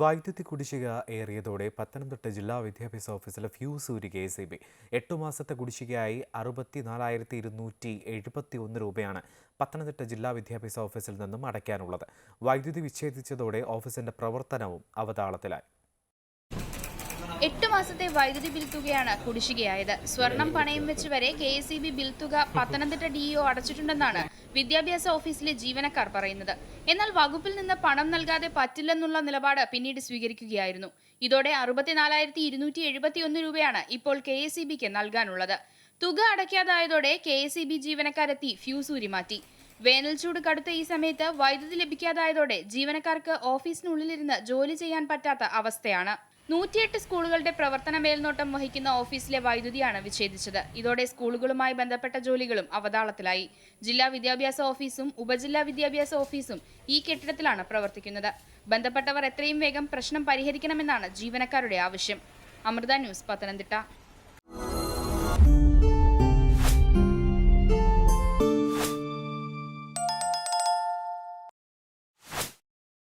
വൈദ്യുതി കുടിശ്ശിക ഏറിയതോടെ പത്തനംതിട്ട ജില്ലാ വിദ്യാഭ്യാസ ഓഫീസിലെ ഫ്യൂസ് ഊരി കെ എസ് ബി. എട്ടു മാസത്തെ കുടിശ്ശികയായി അറുപത്തി നാലായിരത്തി ഇരുന്നൂറ്റി എഴുപത്തി ഒന്ന് രൂപയാണ് പത്തനംതിട്ട ജില്ലാ വിദ്യാഭ്യാസ ഓഫീസിൽ നിന്നും അടയ്ക്കാനുള്ളത്. വൈദ്യുതി വിച്ഛേദിച്ചതോടെ ഓഫീസിന്റെ പ്രവർത്തനവും അവതാളത്തിലായി. എട്ട് മാസത്തെ വൈദ്യുതി ബിൽ തുകയാണ് കുടിശ്ശികയായത്. സ്വർണം പണയം വെച്ച് വരെ K S E B bill തുക പത്തനംതിട്ട ഡിഇഒ അടച്ചിട്ടുണ്ടെന്നാണ് വിദ്യാഭ്യാസ ഓഫീസിലെ ജീവനക്കാർ പറയുന്നത്. എന്നാൽ വകുപ്പിൽ നിന്ന് പണം നൽകാതെ പറ്റില്ലെന്നുള്ള നിലപാട് പിന്നീട് സ്വീകരിക്കുകയായിരുന്നു. ഇതോടെ അറുപത്തിനാലായിരത്തി ഇരുന്നൂറ്റി എഴുപത്തിയൊന്ന് രൂപയാണ് ഇപ്പോൾ കെ എസ് ഇ ബിക്ക് നൽകാനുള്ളത്. തുക അടയ്ക്കാതായതോടെ കെ എസ് ഇ ബി ജീവനക്കാരെത്തി ഫ്യൂസ് ഊരി മാറ്റി വേനൽ ചൂട് കടുത്ത ഈ സമയത്ത് വൈദ്യുതി ലഭിക്കാതായതോടെ ജീവനക്കാർക്ക് ഓഫീസിനുള്ളിലിരുന്ന് ജോലി ചെയ്യാൻ പറ്റാത്ത അവസ്ഥയാണ്. നൂറ്റിയെട്ട് സ്കൂളുകളുടെ പ്രവർത്തന മേൽനോട്ടം വഹിക്കുന്ന ഓഫീസിലെ വൈദ്യുതിയാണ് വിച്ഛേദിച്ചത്. ഇതോടെ സ്കൂളുകളുമായി ബന്ധപ്പെട്ട ജോലികളും അവതാളത്തിലായി. ജില്ലാ വിദ്യാഭ്യാസ ഓഫീസും ഉപജില്ലാ വിദ്യാഭ്യാസ ഓഫീസും ഈ കെട്ടിടത്തിലാണ് പ്രവർത്തിക്കുന്നത്. ബന്ധപ്പെട്ടവർ എത്രയും വേഗം പ്രശ്നം പരിഹരിക്കണമെന്നാണ് ജീവനക്കാരുടെ ആവശ്യം. അമൃത ന്യൂസ് പത്തനംതിട്ട.